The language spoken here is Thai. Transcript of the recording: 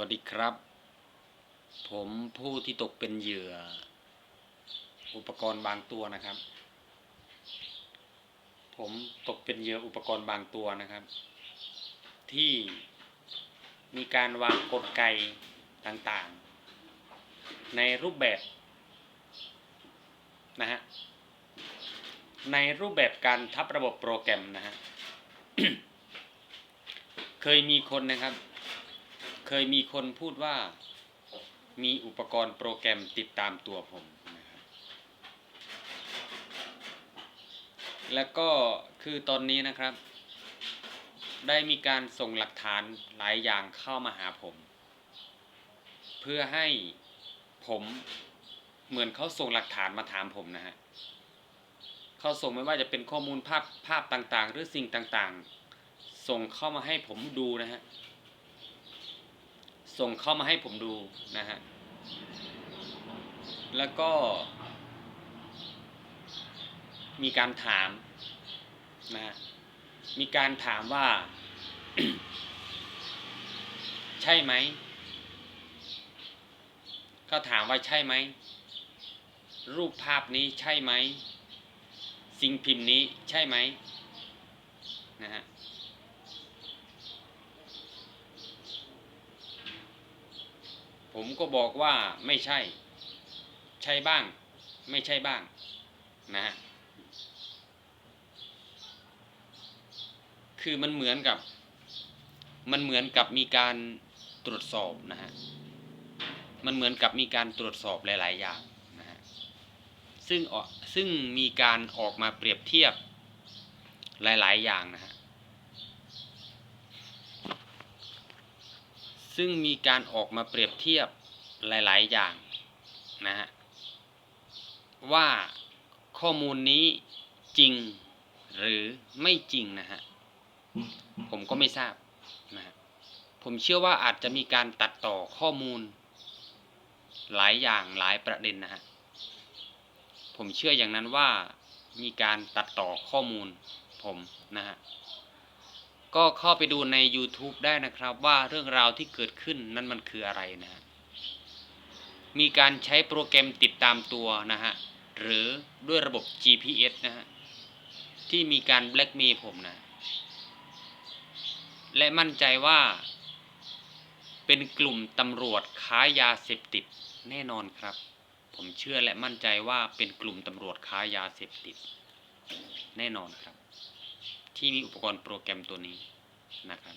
วัสดีครับ ผมผู้ที่ตกเป็นเหยื่อ อุปกรณ์บางตัวนะครับ ผมตกเป็นเหยื่ออุปกรณ์บางตัวนะครับ ที่มีการวางกลไกต่างๆ ในรูปแบบนะฮะในรูปแบบการทับระบบโปรแกรมนะฮะเคยมีคนนะครับ เคยมีคนพูดว่ามีอุปกรณ์โปรแกรมติดตามตัวผมนะครับแล้วก็คือตอนนี้นะครับ ได้มีการส่งหลักฐานหลายอย่างเข้ามาหาผม เพื่อให้ผมเหมือนเขาส่งหลักฐานมาถามผมนะฮะเขาส่งไม่ว่าจะเป็นข้อมูลภาพภาพต่างๆ หรือสิ่งต่างๆ ส่งเข้ามาให้ผมดูนะฮะ ส่งเข้ามาให้ผมดูนะฮะ แล้วก็ มีการถามนะ มีการถามว่า ใช่ไหมเขาถามว่าใช่ไหม รูปภาพนี้ใช่ไหม สิ่งพิมพ์นี้ใช่ไหมนะฮะ ผมก็บอกว่าไม่ใช่ ใช่บ้าง ไม่ใช่บ้าง นะฮะคือมันเหมือนกับ มันเหมือนกับมีการตรวจสอบนะฮะมันเหมือนกับมีการตรวจสอบหลาย ๆ อย่างนะฮะซึ่งออซึ่งมีการออกมาเปรียบเทียบหลาย ๆ อย่างนะฮะ ซึ่งมีการออกมาเปรียบเทียบหลาย ๆ อย่างนะฮะว่าข้อมูลนี้จริงหรือไม่จริงนะฮะผมก็ไม่ทราบนะฮะผมเชื่อว่าอาจจะมีการตัดต่อข้อมูล หลายอย่างหลายประเด็นนะฮะผมเชื่ออย่างนั้นว่ามีการตัดต่อข้อมูลผมนะฮะ ก็เข้าไปดูใน YouTube ได้นะครับว่าเรื่องราวที่เกิดขึ้นนั้นมันคืออะไรนะ มีการใช้โปรแกรมติดตามตัวนะฮะ หรือด้วยระบบ GPS นะฮะ ที่มีการแบล็กเมย์ผมนะ และมั่นใจว่า เป็นกลุ่มตำรวจค้ายาเสพติดแน่นอนครับ ผมเชื่อและมั่นใจว่าเป็นกลุ่มตำรวจค้ายาเสพติด แน่นอนครับ ที่มีอุปกรณ์โปรแกรมตัวนี้นะครับ